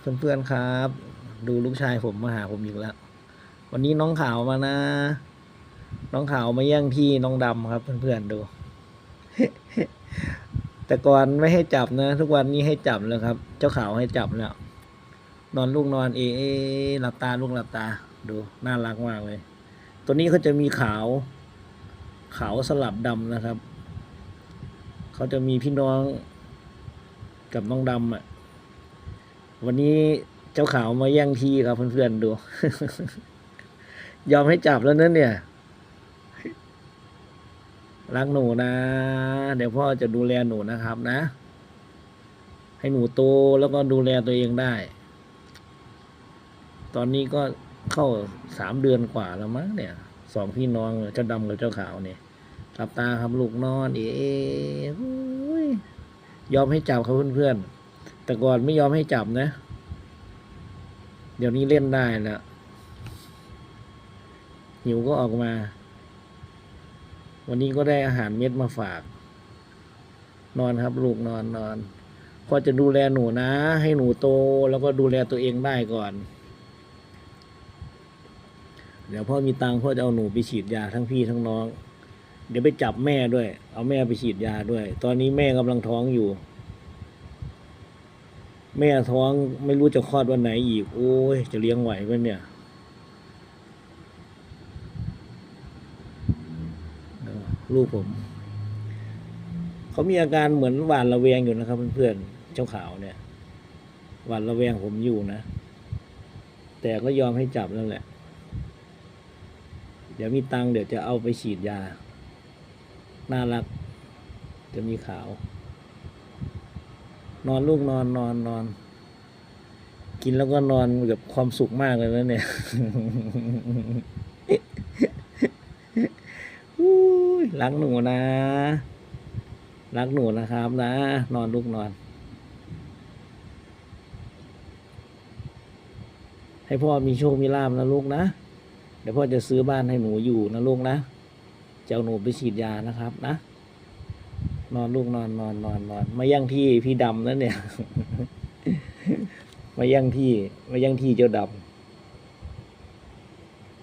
เพื่อนๆครับ ดูลูกชายผมมาหาผมอีกแล้ว วันนี้น้องขาวมานะ น้องขาวมาแย่งที่น้องดำครับเพื่อนๆดู แต่ก่อนไม่ให้จับนะ ทุกวันนี้ให้จับแล้วครับ เจ้าขาวให้จับแล้วนอนลูกนอนเอเอหลับตาลูกหลับตา ดูน่ารักมากเลย ตัวนี้เขาจะมีขาว ขาวสลับดำนะครับ เขาจะมีพี่น้องกับน้องดำอะ วันนี้เจ้าขาวมาแย่งที่ครับเพื่อนๆดู ยอมให้จับแล้วนั่นเนี่ย รักหนูนะ เดี๋ยวพ่อจะดูแลหนูนะครับนะ ให้หนูโตแล้วก็ดูแลตัวเองได้ ตอนนี้ก็เข้าสามเดือนกว่าแล้วมั้งเนี่ย สองพี่น้องเจ้าดำกับเจ้าขาวเนี่ยหลับตาครับลูกนอน เอ๊ยยอมให้จับครับเพื่อนๆ แต่ก่อนไม่ยอมให้จับนะ เดี๋ยวนี้เล่นได้แล้วหิวก็ออกมา วันนี้ก็ได้อาหารเม็ดมาฝาก นอนครับ ลูกนอนนอนพ่อจะดูแลหนูนะ ให้หนูโตแล้วก็ดูแลตัวเองได้ก่อน เดี๋ยวพ่อมีตังค์พ่อจะเอาหนูไปฉีดยาทั้งพี่ทั้งน้อง เดี๋ยวไปจับแม่ด้วย เอาแม่ไปฉีดยาด้วย ตอนนี้แม่กำลังท้องอยู่ แม่ท้องไม่รู้จะคลอดวันไหนอีก โอ้ย จะเลี้ยงไหวไหมเนี่ยลูกผม เขามีอาการเหมือนหวาดระแวงอยู่นะครับ เพื่อนๆเจ้าขาวเนี่ย หวาดระแวงผมอยู่นะ แต่ก็ยอมให้จับนั่นแหละ เดี๋ยวมีตังค์เดี๋ยวจะเอาไปฉีดยา น่ารัก จะมีขาว นอนลูกนอนนอนนอน กินแล้วก็นอนแบบความสุขมากเลยนะเนี่ยอุ้ยรักหนูนะ รักหนูนะครับนะ นอนลูกนอน ให้พ่อมีโชคมีลาบนะลูกนะ เดี๋ยวพ่อจะซื้อบ้านให้หนูอยู่นะลูกนะจะเอาหนูไปฉีดยานะครับนะ นอนลูกนอนนอนนอนนอนมายั่งที่พี่ดำนั่นเนี่ย มายั่งที่มายั่งที่เจ้าดำ